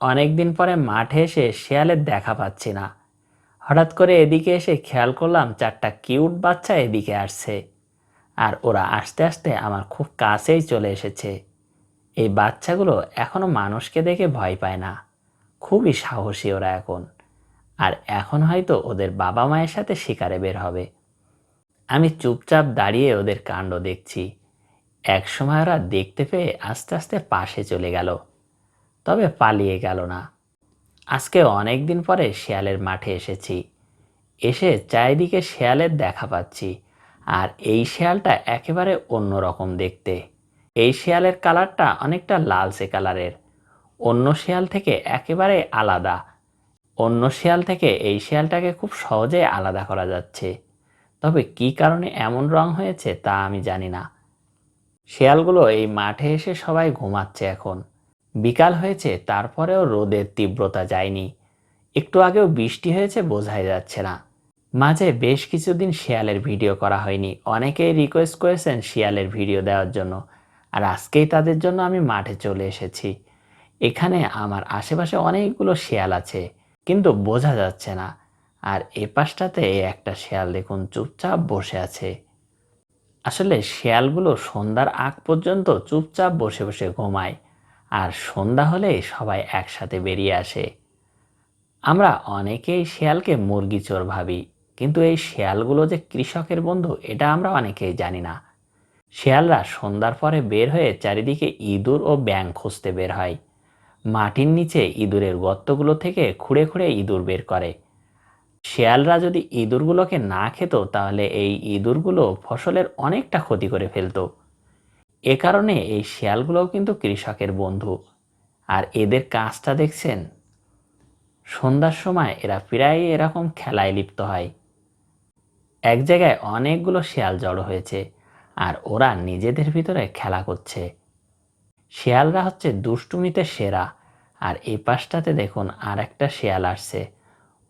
অনেক দিন পরে মাঠে এসে শেয়ালের দেখা পাচ্ছি না। হঠাৎ করে এদিকে এসে খেয়াল করলাম চারটা কিউট বাচ্চা এদিকে আসছে। আর ওরা আস্তে আস্তে আমার খুব কাছেই চলে এসেছে। এই বাচ্চাগুলো এখনও মানুষকে দেখে ভয় পায় না। খুবই সাহসী ওরা এখন। আর এখন হয়তো ওদের বাবা মায়ের সাথে শিকারে বের হবে। আমি চুপচাপ দাঁড়িয়ে ওদের কাণ্ড দেখছি। এক সময় ওরা দেখতে পেয়ে আস্তে আস্তে পাশে চলে গেল। তবে পালিয়ে গেল না। আজকে অনেক দিন পরে শেয়ালের মাঠে এসেছি। এসে চারিদিকে শেয়ালের দেখা পাচ্ছি। আর এই শেয়ালটা একেবারে অন্য রকম দেখতে। এই শেয়ালের কালারটা অনেকটা লালচে কালারের। অন্য শেয়াল থেকে একেবারে আলাদা। অন্য শেয়াল থেকে এই শেয়ালটাকে খুব সহজে আলাদা করা যাচ্ছে। তবে কী কারণে এমন রং হয়েছে তা আমি জানি না। শেয়ালগুলো এই মাঠে এসে সবাই ঘুমাচ্ছে এখন। বিকাল হয়েছে, তারপরেও রোদের তীব্রতা যায়নি। একটু আগেও বৃষ্টি হয়েছে বোঝাই যাচ্ছে না। মাঝে বেশ কিছুদিন শিয়ালের ভিডিও করা হয়নি। অনেকেই রিকোয়েস্ট করেছেন শিয়ালের ভিডিও দেওয়ার জন্য। আর আজকেই তাদের জন্য আমি মাঠে চলে এসেছি। এখানে আমার আশেপাশে অনেকগুলো শিয়াল আছে, কিন্তু বোঝা যাচ্ছে না। আর এ পাশটাতে একটা শিয়াল দেখুন চুপচাপ বসে আছে। আসলে শিয়ালগুলো সন্ধ্যার আগ পর্যন্ত চুপচাপ বসে বসে ঘুমায়। আর সন্ধ্যা হলে সবাই একসাথে বেরিয়ে আসে। আমরা অনেকেই শেয়ালকে মুরগি চোর ভাবি, কিন্তু এই শেয়ালগুলো যে কৃষকের বন্ধু, এটা আমরা অনেকেই জানি না। শেয়ালরা সন্ধ্যার পরে বের হয়ে চারিদিকে ইঁদুর ও ব্যাং খুঁজতে বের হয়। মাটির নিচে ইঁদুরের গর্তগুলো থেকে খুঁড়ে খুঁড়ে ইঁদুর বের করে। শেয়ালরা যদি ইঁদুরগুলোকে না খেত, তাহলে এই ইঁদুরগুলো ফসলের অনেকটা ক্ষতি করে ফেলতো। এ কারণে এই শিয়ালগুলোও কিন্তু কৃষকের বন্ধু। আর এদের কাজটা দেখছেন? সন্ধ্যার সময় এরা প্রায় এরকম খেলায় লিপ্ত হয়। এক জায়গায় অনেকগুলো শিয়াল জড়ো হয়েছে, আর ওরা নিজেদের ভিতরে খেলা করছে। শিয়ালরা হচ্ছে দুষ্টুমিতে সেরা, আর এই পাশটাতে দেখুন আর একটা শিয়াল আসছে।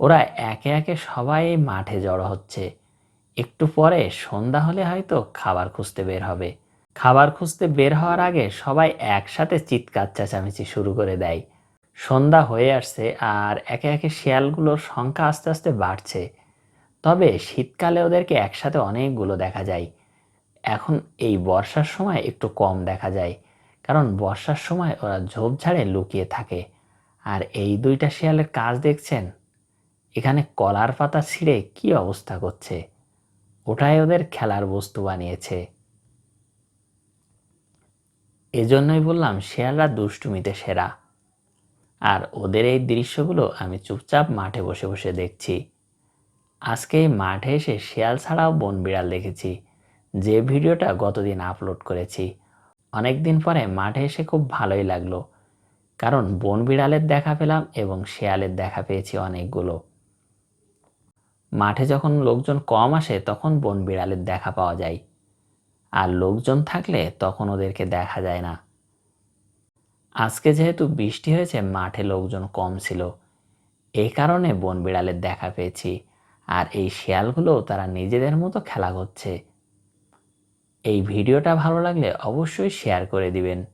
ওরা একে একে সবাই মাঠে জড়ো হচ্ছে। একটু পরে সন্ধ্যা হলে হয়তো খাবার খুঁজতে বের হবে। খাবার খুঁজতে বের হওয়ার আগে সবাই একসাথে চিৎকার চেঁচামেচি শুরু করে দেয়। সন্ধ্যা হয়ে আসছে আর একে একে শিয়ালগুলোর সংখ্যা আস্তে আস্তে বাড়ছে। তবে শীতকালে ওদেরকে একসাথে অনেকগুলো দেখা যায়। এখন এই বর্ষার সময় একটু কম দেখা যায়, কারণ বর্ষার সময় ওরা ঝোপঝাড়ে লুকিয়ে থাকে। আর এই দুইটা শিয়ালের কাজ দেখছেন? এখানে কলার পাতা ছিঁড়ে কি অবস্থা করছে? ওটাই ওদের খেলার বস্তু বানিয়েছে। এজন্যই বললাম শিয়ালরা দুষ্টুমিতে সেরা। আর ওদের এই দৃশ্যগুলো আমি চুপচাপ মাঠে বসে বসে দেখছি। আজকে মাঠে এসে শেয়াল ছাড়াও বন বিড়াল দেখেছি। যে ভিডিওটা গতদিন আপলোড করেছি। অনেক দিন পরে মাঠে এসে খুব ভালোই লাগল। কারণ বন বিড়ালের দেখা পেলাম এবং শেয়ালের দেখা পেয়েছি অনেকগুলো। মাঠে যখন লোকজন কম আসে তখন বন বিড়ালের দেখা পাওয়া যায়। আর লোকজন থাকলে তখন ওদেরকে দেখা যায় না। আজকে যেহেতু বৃষ্টি হয়েছে, মাঠে লোকজন কম ছিল। এই কারণে বন বিড়ালের দেখা পেয়েছি। আর এই শিয়ালগুলো তারা নিজেদের মতো খেলা করছে। এই ভিডিওটা ভালো লাগলে অবশ্যই শেয়ার করে দিবেন।